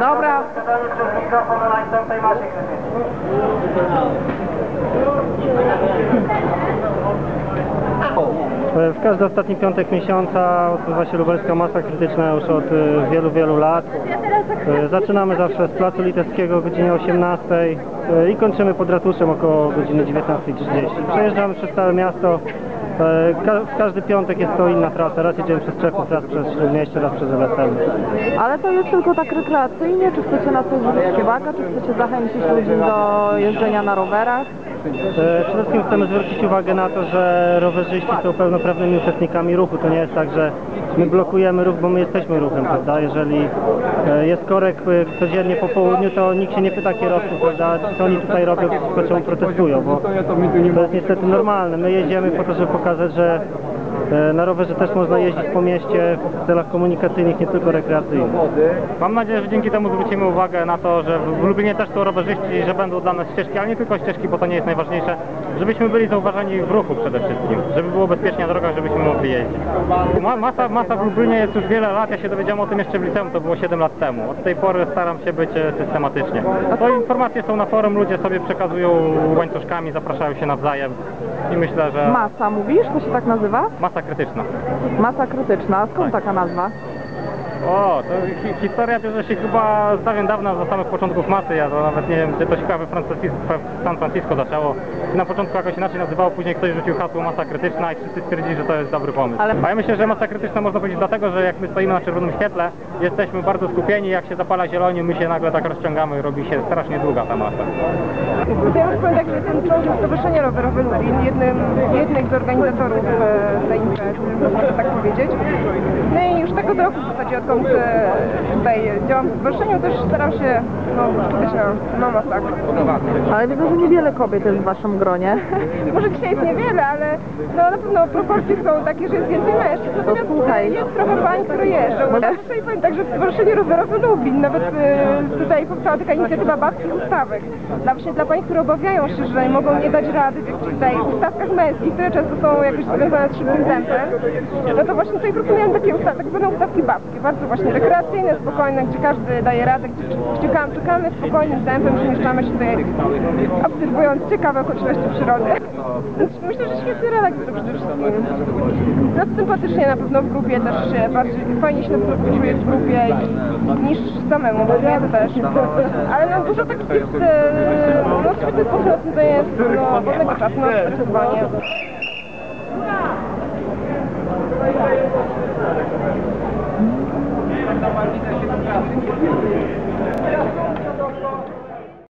Dobra. W każdy ostatni piątek miesiąca odbywa się lubelska masa krytyczna już od e, wielu, wielu lat. E, Zaczynamy zawsze z Placu Litewskiego o godzinie 18 e, i kończymy pod ratuszem około godziny 19.30. Przejeżdżamy przez całe miasto. E, W każdy piątek jest to inna trasa. Raz jedziemy przez Czechów, raz przez Śródmieście, raz przez LSM. Ale to jest tylko tak rekreacyjnie? Czy chcecie na coś zwrócić uwagę? Czy chcecie zachęcić ludzi do jeżdżenia na rowerach? E, Przede wszystkim chcemy zwrócić uwagę na to, że rowerzyści są pełnoprawnymi uczestnikami ruchu. To nie jest tak, że my blokujemy ruch, bo my jesteśmy ruchem, prawda? Jeżeli e, jest korek e, codziennie po południu, to nikt się nie pyta kierowców, prawda, co oni tutaj robią, tylko czemu protestują, bo to jest niestety normalne. My jedziemy po to, żeby pokazać, że na rowerze też można jeździć po mieście w celach komunikacyjnych, nie tylko rekreacyjnych. Mam nadzieję, że dzięki temu zwrócimy uwagę na to, że w Lublinie też są rowerzyści, że będą dla nas ścieżki, ale nie tylko ścieżki, bo to nie jest najważniejsze, żebyśmy byli zauważani w ruchu przede wszystkim, żeby było bezpiecznie na drogach, żebyśmy mogli jeździć. Ma, masa, masa w Lublinie jest już wiele lat, ja się dowiedziałem o tym jeszcze w liceum, to było 7 lat temu. Od tej pory staram się być e, systematycznie. To informacje są na forum, ludzie sobie przekazują łańcuszkami, zapraszają się nawzajem i myślę, że Masa, mówisz? To się tak nazywa? masa krytyczna. Masa krytyczna. Skąd taka nazwa? O, to hi historia bierze się chyba z dawien dawna, za samych początków masy. Ja to nawet nie wiem, czy to się chyba w San Francisco zaczęło. Na początku jakoś inaczej nazywało, później ktoś rzucił hasło masa krytyczna i wszyscy stwierdzili, że to jest dobry pomysł. Ale- A ja myślę, że masa krytyczna można powiedzieć dlatego, że jak my stoimy na czerwonym świetle, jesteśmy bardzo skupieni, jak się zapala zieloni, my się nagle tak rozciągamy, robi się strasznie długa ta masa. Ja już powiem tak, że jestem członkiem Stowarzyszenia Rowerowe Lubin, jednym, jednym z organizatorów e, tej imprezy, można tak powiedzieć. No i już od roku w zasadzie, komt eh, bij eh, tutaj działam w stowarzyszeniu, też staram się, no, skupiać na, na masach. Ale widzę, że niewiele kobiet jest w waszym gronie. Może dzisiaj jest niewiele, ale no, na pewno proporcje są takie, że jest więcej mężczyzn. Natomiast słuchaj. jest trochę pań, które jeżdżą. Ja tutaj powiem tak, że Stowarzyszenie Rowerowe Lubin, nawet e, tutaj powstała taka inicjatywa babskich ustawek. Dla, właśnie dla pań, które obawiają się, że mogą nie dać rady w jakichś tutaj ustawkach męskich, które często są jakoś związane z szybkim tempem. No to właśnie tutaj proponujemy takie ustawki, tak zwane ustawki babskie, bardzo właśnie rekreacyjne, spokojne, gdzie każdy daje radę, czekamy, czekamy spokojnym tempem, przemieszczamy się tutaj obserwując ciekawe okoliczności przyrody. Myślę, że świetny relaks to przede wszystkim. No sympatycznie na pewno w grupie też się bardziej, fajnie się na pewno czuję w grupie niż samemu, bo ja też. Ale no dużo takich jest, e, no świetny sposób na spędzenie no, wolnego czasu na spacerowanie. Thank you.